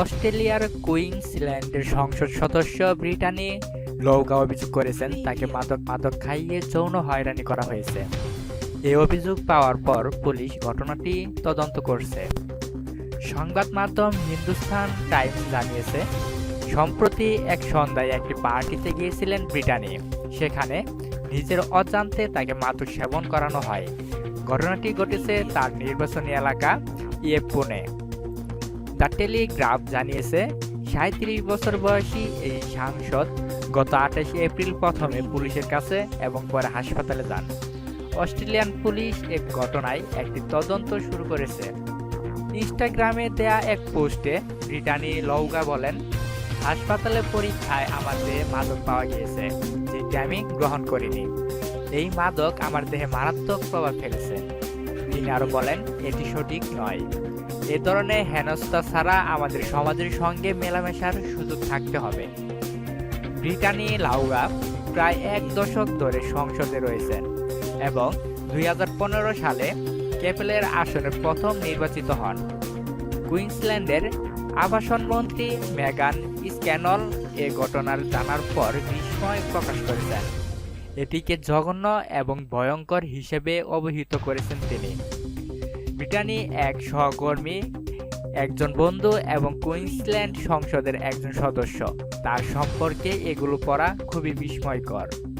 অস্ট্রেলিয়ার কুইন্সল্যান্ডের সংসদ সদস্য ব্রিটানি লৌকা অভিযোগ করেছেন, তাকে মাদক মাদক খাইয়ে যৌন হয়রানি করা হয়েছে। এই অভিযোগ পাওয়ার পর পুলিশ ঘটনাটি তদন্ত করছে। সংবাদ মাধ্যম হিন্দুস্তান টাইমস জানিয়েছে, সম্প্রতি এক সন্ধ্যায় একটি পার্টিতে গিয়েছিলেন ব্রিটানি। সেখানে নিজের অজান্তে তাকে মাদক সেবন করানো হয়। ঘটনাটি ঘটেছে তার নির্বাচনী এলাকা ইয়েপুনে দ্য টেলিগ্রাফ জানিয়েছে সাঁত্রিশ বছর বয়সী এই সাংসদ গত আঠাশে এপ্রিল প্রথমে পুলিশের কাছে এবং পরে হাসপাতালে যান। অস্ট্রেলিয়ান পুলিশ এক ঘটনায় একটি তদন্ত শুরু করেছে। ইনস্টাগ্রামে দেয়া এক পোস্টে ব্রিটানি লৌগা বলেন, হাসপাতালে পরীক্ষায় আমার দেহে মাদক পাওয়া গিয়েছে যেটি আমি গ্রহণ করিনি। এই মাদক আমার দেহে মারাত্মক প্রভাব ফেলেছে। তিনি আরও বলেন, এটি সঠিক নয়। এ ধরনের হেনস্থা ছাড়া আমাদের সমাজের সঙ্গে মেলামেশার সুযোগ থাকতে হবে। ব্রিটানি লাউরা প্রায় এক দশক ধরে সংসদে রয়েছেন এবং দুই হাজার পনেরো সালে ক্যাপেলের আসনে প্রথম নির্বাচিত হন। কুইন্সল্যান্ডের আবাসন মন্ত্রী মেগান স্ক্যানল এ ঘটনার জানার পর বিস্ময় প্রকাশ করেছেন। এটিকে জঘন্য এবং ভয়ঙ্কর হিসেবে অবহিত করেছেন তিনি। ব্রিটানি এক সহকর্মী, একজন বন্ধু এবং কুইন্সল্যান্ড সংসদের একজন সদস্য। তার সম্পর্কে এগুলো পড়া খুবই বিস্ময়কর।